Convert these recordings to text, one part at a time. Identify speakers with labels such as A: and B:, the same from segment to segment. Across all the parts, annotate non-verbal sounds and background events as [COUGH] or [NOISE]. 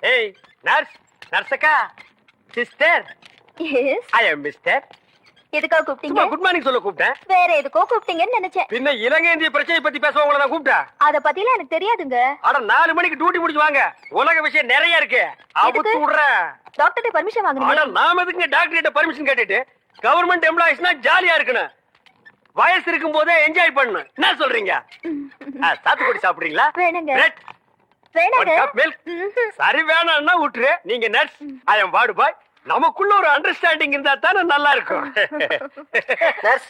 A: ஏய் nurse நர்ஸக்கா sister
B: yes
A: I am mister
B: எதுக்காக கூப்பிட்டீங்க?
A: குட் மார்னிங் சொல்ல கூப்பிட்டேன்.
B: வேற எதுக்கோ கூப்பிட்டீங்கன்னு நினைச்சேன்.
A: பின்ன இலங்கை இந்திய பிரச்சனை பத்தி பேச உங்களை நான் கூப்பிட்டேன்
B: அத பத்திலாம் எனக்கு தெரியாதுங்க.
A: அட நாலு மணிக்கு டியூட்டி முடிச்சு வாங்க. உலக விஷயம் நிறைய இருக்கு. அவுத்து? விடுறேன்.
B: டாக்டர்கிட்ட பர்மிஷன் வாங்கணும்
A: நாம எதுக்கு டாக்டர் கிட்ட பர்மிஷன் கேட்டுட்டு? கவர்மெண்ட் எம்ப்ளாயிஸ்னா ஜாலியா இருக்கணும். வயசு இருக்கும் போதே என்ஜாய் பண்ணணும். என்ன சொல்றீங்க? [LAUGHS] சாத்துக்குடி சாப்பிடுறீங்களா?
B: வேணுங்க.
A: சரி வேணாம்னா விட்டுரு நீங்க nurse I am ward boy நமக்குள்ள ஒரு அண்டர்ஸ்டாண்டிங் இருந்தா தானே நல்லா இருக்கும்.
C: Nurse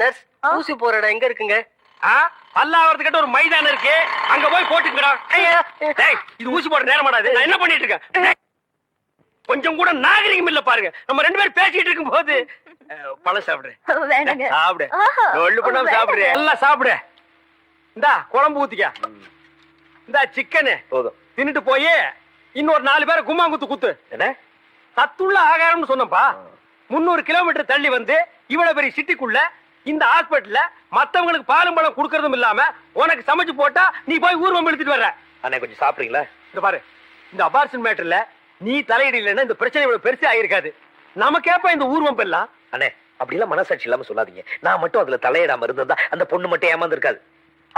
C: nurse? ஊசி போற இடம் எங்க இருக்குங்க?
A: ஆ, பல்லாவரத்துக்கிட்ட ஒரு மைதானம் இருக்கு. அங்க போய் போட்டுக்கடா. டேய் இது ஊசி போட நேரம் மாடாது நான் என்ன பண்ணிட்டு இருக்கேன்? கொஞ்சம் கூட நாகரிகம் இல்ல பாருங்க. நம்ம ரெண்டு பேரும் பேசிட்டு இருக்கும் போது பழம் சாப்பிடுறேன் சாப்பிடு. பண்ணாம
B: வேணாங்க.
A: சாப்பிடு எல்லாம் சாப்பிடு. இந்தா குழம்பு ஊத்திக்க. இந்தா சிக்கனு.
C: போதும்.
A: தின்னுட்டு போய் இன்னொரு நாலு பேரை கும்மா குத்து. குத்து
C: என்ன?
A: சத்துள்ள ஆகாரம்னு சொன்னப்பா முந்நூறு கிலோமீட்டர் தள்ளி வந்து இவ்வளவு பெரிய சிட்டிக்குள்ள இந்த ஹாஸ்பிட்டல்ல மத்தவங்களுக்கு பாலும் பழம் கொடுக்கறதும் இல்லாம உனக்கு சமைச்சு போட்டா நீ போய் ஊர்வம் எடுத்துட்டு வர்ற.
C: அண்ணா கொஞ்சம் சாப்பிடுறீங்களா?
A: இந்த பாரு இந்த அபார்ஷன் மேட்டர்ல நீ தலையிடலைன்னா இந்த பிரச்சனை இவ்வளவு பெருசா ஆயிருக்காது. நமக்கேப்ப இந்த ஊர்வம் எல்லாம்.
C: அண்ணே அப்படிலாம் மனசாட்சி இல்லாம சொல்லாதீங்க. நான் மட்டும் அதுல தலையிடாம இருந்திருந்தா அந்த பொண்ணு மட்டும் ஏமாந்துருக்காது.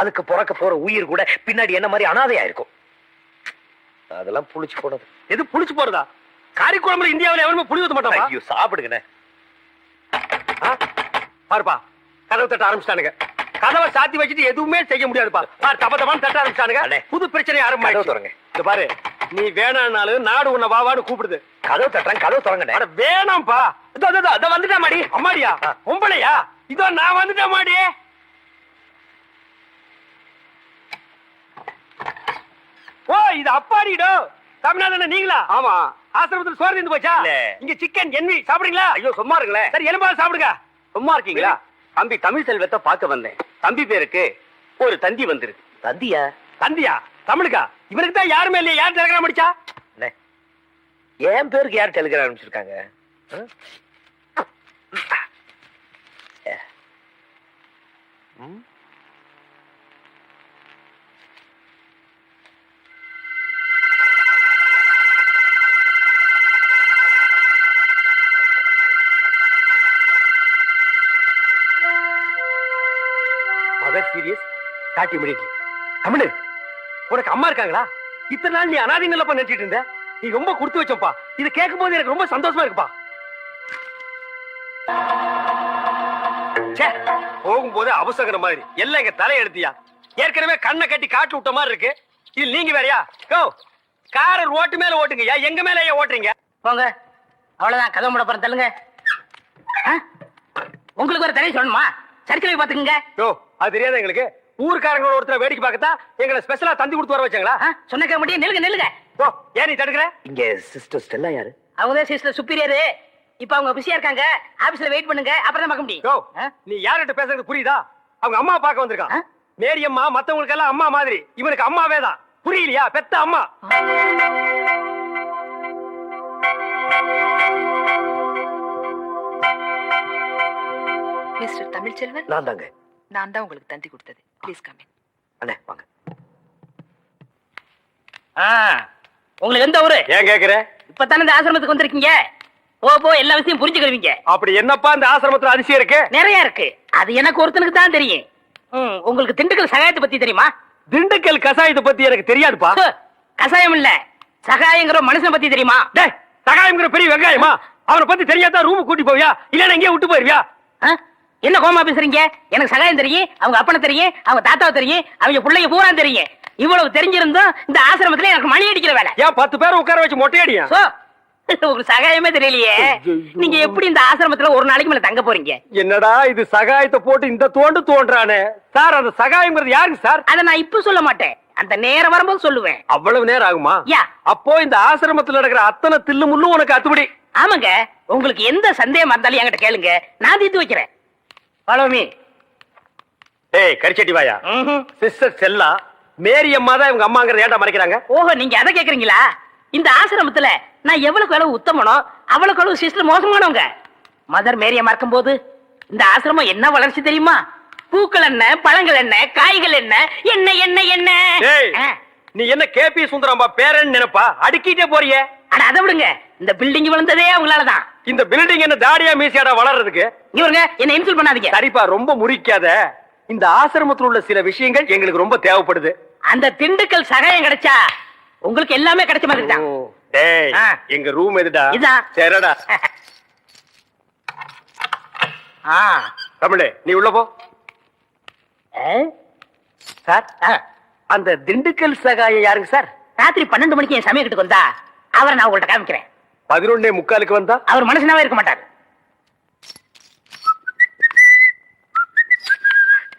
C: அதுக்கு பிறக்க போற உயிர் கூட பின்னாடி என்ன மாதிரி அனாதையா இருக்கும். அதெல்லாம் புளிச்சு போனது.
A: எது புளிச்சு போறதா? காரிக்குழம்புல இந்தியாவுல எவனுமே புளி ஊத்த மாட்டான்
C: ஐயோ சாப்பிடுங்கண்ணே.
A: பாருப்பா கதவை தட்ட ஆரம்பிச்சிட்டானுங்க. கதவை சாத்தி வச்சுட்டு எதுவுமே செய்ய முடியாதுப்பா. பாரு தப்ப தப்பான்னு தட்ட ஆரம்பிச்சிட்டானுங்க. புது பிரச்சனை ஆரம்பிச்சு
C: திறங்க.
A: இந்த பாரு நீ வேணாம்னாலும் நாடு உன்னை வாவான்னு கூப்பிடுது.
C: கதவு தட்டுறேன் கதவு
A: அட வேணாம்ப்பா. இதோ இதோ, இதோ வந்துட்டேன் மாடி. அம்மாடியா. பொம்பளையா? இதோ நான் வந்துட்டேன் மாடி. ஓ இது அப்பாடிடோ தமிழ்நாடு நீங்களா? ஆமா. ஆசிரமத்துல சோறு இருந்து போச்சா. இங்க சிக்கன் என்வி சாப்பிடுறீங்களா?
C: ஐயோ சும்மா இருங்களேன்
A: சரி எலும்பாவது சாப்பிடுங்க.
C: சும்மா இருக்கீங்களா? தம்பி தமிழ் செல்வத்தை பார்க்க வந்தேன். தம்பி பேருக்கு ஒரு தந்தி வந்திருக்கு. தந்தியா?
A: தந்தியா? தமிழுக்கா? இவருக்கு தான் யாருமே இல்லையா. யார் டெலகிராம் அடிச்சா?
C: என் பேருக்கு யார் டெலிகிராம் அனுப்பிச்சிருக்காங்க? ம்?
A: ஸ்டார்ட் இமிடியட்லி தமிழ் உனக்கு அம்மா இருக்காங்களா? இத்தனை நாள் நீ அனாதிங்கல்லப்பா நினைச்சிட்டு இருந்த? நீ ரொம்ப கொடுத்து வச்சப்பா இது கேட்கும் போது எனக்கு ரொம்ப சந்தோஷமா இருக்குப்பா. போகும்போது அவசகர மாதிரி. எல்லாம் எங்க தலை எடுத்தியா? ஏற்கனவே கண்ணை கட்டி காட்டு விட்ட மாதிரி இருக்கு. இது நீங்க வேறயா? கோ காரை ரோட்டு மேல ஓட்டுங்கய்யா. எங்க மேல ஏன் ஓட்டுறீங்க?
D: போங்க. அவ்வளவுதான். கதவு மூட போறேன். தள்ளுங்க? உங்களுக்கு ஒரு தடவை சொல்லணுமா? சர்க்கரை பாத்துக்குங்க
A: யோ அது தெரியாத எங்களுக்கு? ஊர்க்காரங்களோட ஒருத்தர் வேடிக்கை பார்க்கத்தா எங்களை ஸ்பெஷலா தந்தி கொடுத்து வர வச்சாங்களா?
D: சொன்ன கேட்க முடியும் நில்லுங்க நில்லுங்க.
A: ஓ ஏன் நீ தடுக்கிற?
C: இங்க சிஸ்டர் ஸ்டெல்லா யாரு?
D: அவங்க தான் சிஸ்டர் சுப்பீரியர். இப்ப அவங்க பிஸியா இருக்காங்க. ஆபீஸ்ல வெயிட் பண்ணுங்க அப்புறம் தான் பார்க்க முடியும். ஆ?
A: நீ யார்கிட்ட பேசுறது புரியுதா? அவங்க அம்மா பார்க்க வந்திருக்கான்? மேரி அம்மா மத்தவங்களுக்கு எல்லாம் அம்மா மாதிரி. இவனுக்கு அம்மாவே தான். புரியலையா? பெத்த அம்மா.
E: மிஸ்டர் தமிழ்ச்செல்வன்?
C: நான் தாங்க.
E: நான் தான் உங்களுக்கு தந்தி கொடுத்தது. ப்ளீஸ் கம் இன்
C: அண்ணே வாங்க.
D: ஆ, உங்களுக்கு எந்த ஊரு?
A: ஏன் கேக்குற?
D: இப்பதானே இந்த ஆசிரமத்துக்கு வந்திருக்கீங்க. போ போ எல்லா விஷயம் புரிஞ்சுக்கிடுவீங்க.
A: அப்படி என்னப்பா இந்த ஆசிரமத்துல அதிசயம் இருக்கு?
D: நிறைய இருக்கு. அது எனக்கு ஒருத்தனுக்கு தான் தெரியும். ம், உங்களுக்கு திண்டுக்கல் சகாயத்தை பத்தி தெரியுமா?
A: திண்டுக்கல் கசாயத்தை பத்தி எனக்கு தெரியாதுப்பா.
D: சு, கசாயம் இல்ல. சகாயங்கிற மனுஷனை பத்தி தெரியுமா?
A: டேய் சகாயம்ங்கிற பெரிய வெங்காயமா? அவனை பத்தி தெரியாதா? ரூம் கூட்டி போவியா? இல்லன்னா எங்கேயே விட்டு போயிருவியா?
D: ஆ? என்ன கோமா பேசுறீங்க? எனக்கு சகாயம் தெரியும் அவங்க அப்பனை தெரியும் அவங்க தாத்தாவை தெரியும் அவங்க பிள்ளைங்க பூரா தெரியும். இவ்வளவு தெரிஞ்சிருந்தும் இந்த ஆசிரமத்துல எனக்கு மணி அடிக்கிற வேலை.
A: ஏன் பத்து பேரை உட்கார வச்சு மொட்டையடியா
D: சோ உங்களுக்கு சகாயமே தெரியலையே. நீங்க எப்படி இந்த ஆசிரமத்துல ஒரு நாளைக்கு மேல தங்க போறீங்க?
A: என்னடா இது சகாயத்தை போட்டு இந்த தோண்டு தோன்றானே? சார் அந்த சகாயம்ங்கிறது யாருக்கு சார்?
D: அத நான் இப்ப சொல்ல மாட்டேன். அந்த நேரம் வரும்போது சொல்லுவேன்.
A: அவ்வளவு நேரம் ஆகுமா? அப்போ இந்த ஆசிரமத்துல நடக்கிற அத்தனை தில்லு முள்ளும் உனக்கு அத்துபடி
D: ஆமாங்க. உங்களுக்கு எந்த சந்தேகமா இருந்தாலும் என்கிட்ட கேளுங்க. நான் தீர்த்து வைக்கிறேன். ஃபாலோ மீ
A: ஏய் கரிச்சட்டி வாயா சிஸ்டர் செல்லா மேரி அம்மா தான் இவங்க அம்மாங்கிறத ஏன்டா மறைக்கிறாங்க?
D: ஓஹோ நீங்க அதை கேக்குறீங்களா? இந்த ஆசிரமத்துல நான் எவ்வளவுக்கு எவ்வளவு உத்தமனோ அவ்வளவுக்கு எவ்வளவு சிஸ்டர் மோசமானவங்க. மதர் மேரிய மறக்கும் போது இந்த ஆசிரமம் என்ன வளர்ச்சி தெரியுமா? பூக்கள் என்ன பழங்கள் என்ன காய்கள் என்ன என்ன என்ன என்ன?
A: நீ என்ன கேபி சுந்தரம்பா பேரன் நினைப்பா? அடுக்கிட்டே போறியே.
D: அட அதை விடுங்க. இந்த பில்டிங் விழுந்ததே அவங்களாலதான்.
A: இந்த பில்டிங் என்ன தாடியா மீசியாடா வளர்றதுக்கு
D: இவருங்க என்ன இன்சல்ட் பண்ணாதீங்க
A: சரிப்பா ரொம்ப முறிக்காத இந்த ஆசிரமத்தில் உள்ள சில விஷயங்கள் எங்களுக்கு ரொம்ப தேவைப்படுது
D: அந்த திண்டுக்கல் சகாயம் கிடைச்சா உங்களுக்கு எல்லாமே கிடைச்ச மாதிரி தான்
A: டேய். எங்க ரூம் எதுடா
D: இதான்.
A: சரிடா
D: ஆ.
A: தமிழே நீ உள்ள போ? சார். அந்த திண்டுக்கல் சகாயம் யாருங்க சார்
D: ராத்திரி பன்னெண்டு மணிக்கு என் சமயக்கிட்டு வந்தா அவரை நான் உங்கள்ட்ட காமிக்கிறேன்
A: பதினொன்னே முக்காலுக்கு வந்தா
D: அவர் மனுஷனாவே இருக்க மாட்டார்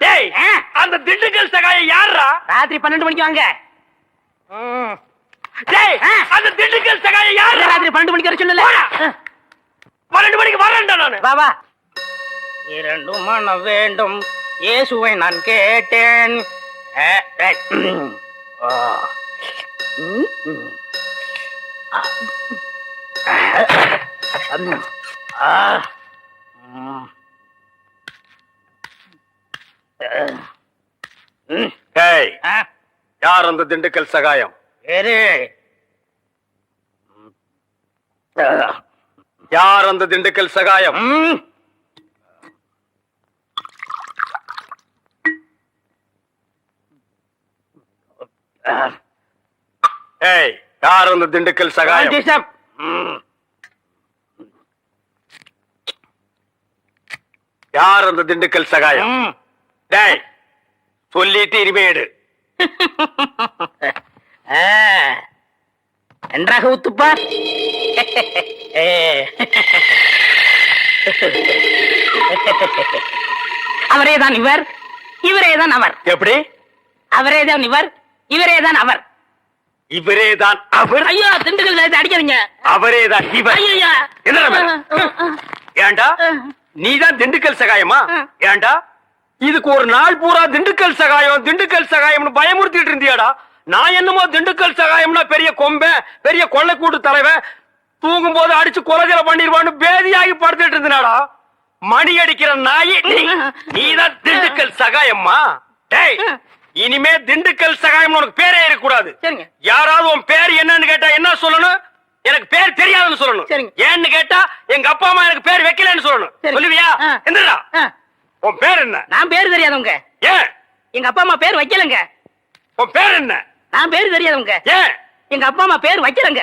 A: டேய். அந்த திண்டுக்கல் சகாயம் யாரா
D: ராத்திரி பன்னெண்டு மணிக்கு வாங்க.
A: டேய். அந்த திண்டுக்கல் சகாயம் யாரா
D: ராத்திரி பன்னெண்டு மணிக்கு வர சொல்லல.
A: பன்னெண்டு மணிக்கு வரேன்டா நானு
D: வா வா இரண்டு மனம் வேண்டும் இயேசுவை நான் கேட்டேன். ஆ. ம், ம். ஆ. ம். ஆ. ம். அ. ம்.
A: டேய்
D: ஆ.
A: யார் அந்த திண்டுக்கல் சகாயம்
D: வேறு
A: யார் அந்த திண்டுக்கல் சகாயம். டேய் சொல்லிட்டு இனிமே எடு. [LAUGHS]
D: ஆ. நன்றாக ஊத்துப்பா. [LAUGHS] [LAUGHS] அவரேதான் இவர் இவரேதான் அவர்.
A: எப்படி?
D: அவரேதான் இவர் இவரேதான் அவர்.
A: இவரேதான் அவர்?
D: ஐயோ திண்டுக்கல் சேர்த்து அடிக்காதீங்க.
A: அவரேதான் இவர்? ஏன்டா நீதான் திண்டுக்கல் சகாயமா?
D: ஆ.
A: ஏன்டா இதுக்கு ஒரு நாள் பூரா திண்டுக்கல் சகாயம் திண்டுக்கல் சகாயம்னு பயமுறுத்திட்டு இருந்தியாடா? நான் என்னமோ திண்டுக்கல் சகாயம்னா பெரிய கொம்பன் பெரிய கொள்ளைக்கூட்டு தலைவன் தூங்கும் போது அடிச்சு கொலைஜல பண்ணிடுவான்னு பேதியாகி படுத்துட்டு இருந்தனாடா? மணி அடிக்கிற நாய் நீ. நீதான் திண்டுக்கல் சகாயம்மா? டேய் இனிமே திண்டுக்கல் சகாயம் உனக்கு பேரே இருக்கக்கூடாது. யாராவது உன் பேர் என்னன்னு கேட்டா என்ன சொல்லணும்? எனக்கு பேர் தெரியாதுன்னு சொல்லணும்.
D: சரிங்க.
A: ஏன்னு கேட்டா எங்க அப்பா அம்மா எனக்கு பேர் வைக்கலன்னு சொல்லணும். சொல்லுவியா. என்னடா. உன் பேர் என்ன?
D: நான் பேர் தெரியாதவங்க.
A: ஏன்?
D: எங்க அப்பா அம்மா பேர் வைக்கலங்க.
A: உன் பேர் என்ன?
D: நான் பேர் தெரியாதவங்க.
A: ஏன்?
D: எங்க அப்பா அம்மா பேர் வைக்கலங்க.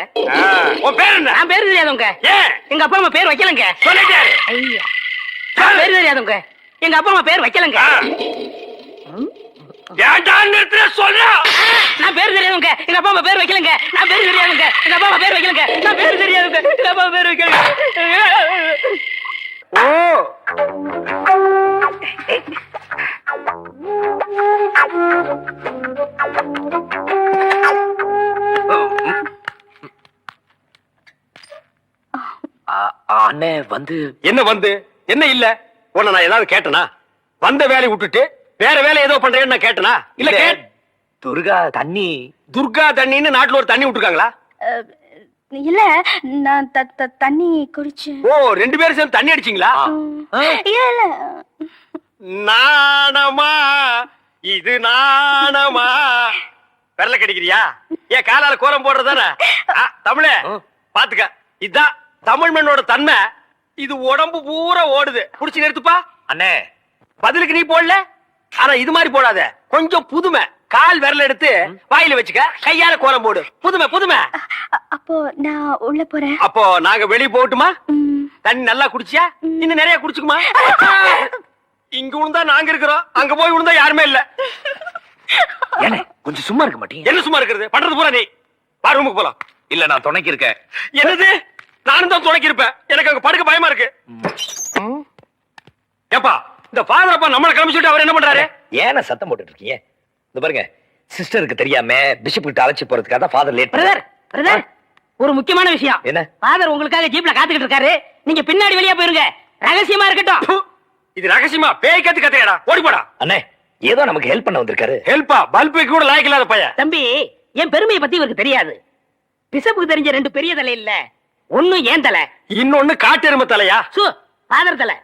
A: உன் பேர் என்ன?
D: நான் பேர் தெரியாதவங்க.
A: ஏன்?
D: எங்க அப்பா அம்மா பேர் வைக்கலங்க.
A: சொல்லிட்டாரு
D: ஐயா. நான் பேர் தெரியாதவங்க. எங்க அப்பா அம்மா பேர் வைக்கலங்க.
A: ஏன்டா நிறுத்துற? சொல்றா.
D: நான் பேர் தெரியாதவங்க எங்க அப்பா அம்மா பேர் வைக்கலங்க. நான் பேர் தெரியாதவங்க எங்க அப்பா அம்மா பேர் வைக்கலங்க. நான் பேர் தெரியாதவங்க எங்க அப்பா பேர் வைக்கலங்க.
A: ஓ.
C: அண்ணே வந்து.
A: என்ன வந்து? என்ன இல்ல? உன்னை நான் ஏதாவது கேட்டனா? வந்த வேலையை விட்டுட்டு வேற வேலை ஏதோ பண்றேன்னு நான் கேட்டனா? இல்ல
C: இல்ல,
A: கேட்
C: துர்கா தண்ணி.
A: துர்கா தண்ணின்னு நாட்டுல ஒரு தண்ணி விட்டுருக்காங்களா?
B: இல்ல நான் தண்ணி குடிச்சேன்
A: ஓ ரெண்டு பேரும் சேர்ந்து தண்ணி அடிச்சீங்களா?
B: இல்ல இல்ல.
A: நாணமா இது நாணமா. விரல கடிக்கிறியா? ஏன் காலால கோலம் போடுறதானே தமிழ பாத்துக்க. இதான் தமிழ் மண்ணோட தன்மை. இது உடம்பு பூரா ஓடுது. புடிச்சு நிறுத்துப்பா.
C: அண்ணே.
A: பதிலுக்கு நீ போடல. ஆனா இது மாதிரி போடாத. கொஞ்சம் புதுமை. கால் விரல எடுத்து வாயில வச்சுக்க கையால கோலம் போடு. புதுமை புதுமை.
B: அப்போ நான் உள்ள போறேன்.
A: அப்போ நாங்க வெளிய போகட்டுமா?
B: ம்.
A: தண்ணி நல்லா குடிச்சியா? இன்னும் நிறைய குடிச்சுக்குமா? இங்க விழுந்தா நாங்க இருக்கிறோம். அங்க போய் விழுந்தா யாருமே இல்ல.
C: கொஞ்சம் சும்மா இருக்க மாட்டீங்க?
A: என்ன சும்மா இருக்கிறது? பண்றது பூரா நீ. வா ரூமுக்கு போலாம்.
C: இல்ல நான் துணைக்கு இருக்கேன்
A: என்னது? நானும் தான் துணைக்கி இருப்பேன் எனக்கு அங்க படுக்க பயமா இருக்கு. ஏப்பா இந்த ஃபாதர் அப்பா நம்மள கிளம்பி சொல்லிட்டு அவர் என்ன பண்றாரு?
C: ஏன சத்தம் போட்டுட்டு இருக்கீங்க? இந்த பாருங்க சிஸ்டருக்கு தெரியாம பிஷப் கிட்ட அழைச்சு போறதுக்காக தான் ஃபாதர் லேட்
D: பிரதர் பிரதர் ஒரு முக்கியமான விஷயம்.
C: என்ன?
D: ஃபாதர் உங்களுக்காக ஜீப்ல காத்துக்கிட்டு இருக்காரு. நீங்க பின்னாடி வெளியே போயிருங்க. ரகசியமா இருக்கட்டும்.
A: இது ரகசியமா? பேய் கத்து கத்தையடா ஓடி போடா.
C: அண்ணே ஏதோ நமக்கு ஹெல்ப் பண்ண வந்திருக்காரு.
A: ஹெல்ப்பா பல்புக்கு கூட லாய்க்கு இல்லாத பையன்.
D: தம்பி என் பெருமையை பத்தி இவருக்கு தெரியாது. பிசப்புக்கு தெரிஞ்ச ரெண்டு பெரிய தலை இல்ல. ஒண்ணு ஏன் தலை?
A: இன்னொன்னு காட்டெருமை தலையா?
D: சு ஃபாதர் தலை.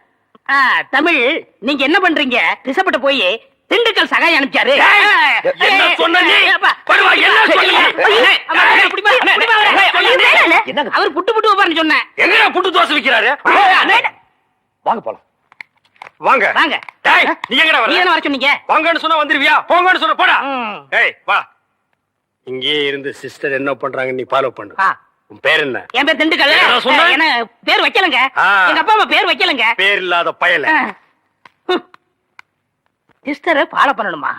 D: ஆ, தமிழ் நீங்க என்ன பண்றீங்க? பிசப்பிட்ட போய் திண்டுக்கல் சகாய் அனுப்பிச்சாரு.
A: என்ன சொன்ன நீ? படுவா, என்ன சொன்ன நீ?
D: அவர் புட்டு புட்டு வைப்பாருன்னு சொன்னேன்
A: எங்கடா புட்டு தோசை விக்கிறாரு?
C: வாங்க போலாம்.
A: வாங்க.
D: வாங்க.
A: டேய் நீ எங்கடா
D: நீ
A: வர?
D: தானே வர சொன்னீங்க?
A: வாங்கன்னு சொன்னா வந்துருவியா? போங்கன்னு சொன்ன போடா. ஏய் வா. இங்கே இருந்து சிஸ்டர் என்ன பண்றாங்க நீ ஃபாலோ பண்ணு. உன் பேர் என்ன?
D: என் பேர் திண்டுக்கல்.
A: என்ன சொன்ன?
D: என்ன பேர் வைக்கலங்க. எங்க அப்பா அம்மா பேர் வைக்கலங்க.
A: பேர் இல்லாத பயல.
D: சிஸ்டரை ஃபாலோ பண்ணணுமா?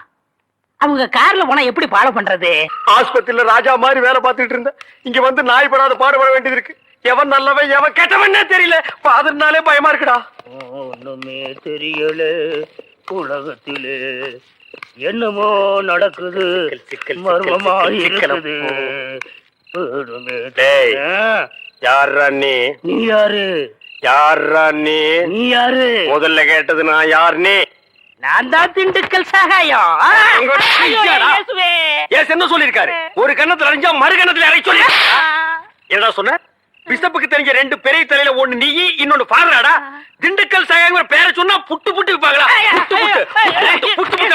D: அவங்க கார்ல போனா எப்படி ஃபாலோ பண்றது?
A: ஆஸ்பத்திரியில ராஜா மாதிரி வேலை பார்த்துட்டு இருந்த. இங்க வந்து நாய் படாத பாடுபட வேண்டியது இருக்கு. எவன் நல்லவன் எவன் கெட்டவனே தெரியல. ஃபாதர்னாலே பயமா இருக்குடா.
D: ஒண்ணுமே தெரியல. உலகத்திலே என்னமோ நடக்குது. மர்மமா. இருக்குது.
A: யாரா நீ?
D: நீ யாரு?
A: யாரா நீ?
D: நீ யாரு?
A: முதல்ல கேட்டது நான் யார் நீ?
D: நான் தான் திண்டுக்கல் சகாயம்
A: ஒரு கண்ணத்துல அறிஞ்சா மறு கண்ணத்துல அரை சொல்லி. என்னடா சொன்ன? பிசப்புக்கு தெரிஞ்ச ரெண்டு பெரிய தலையில ஒண்ணு நீ இன்னொன்னு பாருடா திண்டுக்கல் சகாயங்கிற பேரை சொன்னா புட்டு புட்டு பாக்கலாம் புட்டு புட்டு. புட்டு புட்டு.